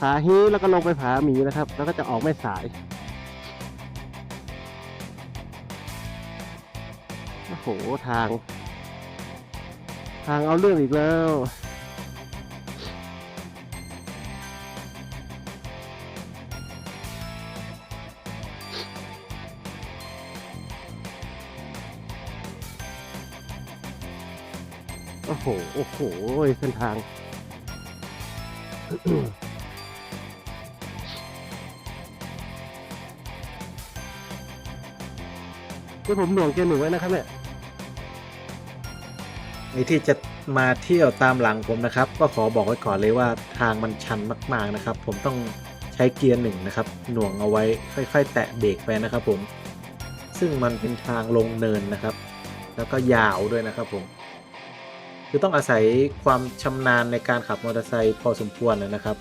ผาฮีแล้วก็ลงไปผาหมีนะครับ แล้วก็จะออกแม่สายโอ้โหทาง ทางเอาเรื่องอีกแล้วโอ้โห โอ้โหเส้นทาง ที่ผมหน่วงเกียร์หนึ่งไว้นะครับเนี่ย ในที่จะมาเที่ยวตามหลังผมนะครับ ก็ขอบอกไว้ก่อนเลยว่าทางมันชันมาก ๆนะครับ ผมต้องใช้เกียร์หนึ่งนะครับ หน่วงเอาไว้ค่อย ๆ แตะเบรกไปนะครับ ผม ซึ่งมันเป็นทางลงเนินนะครับ แล้วก็ยาวด้วยนะครับ ผม คือต้องอาศัยความชำนาญในการขับมอเตอร์ไซค์พอสมควรนะครับ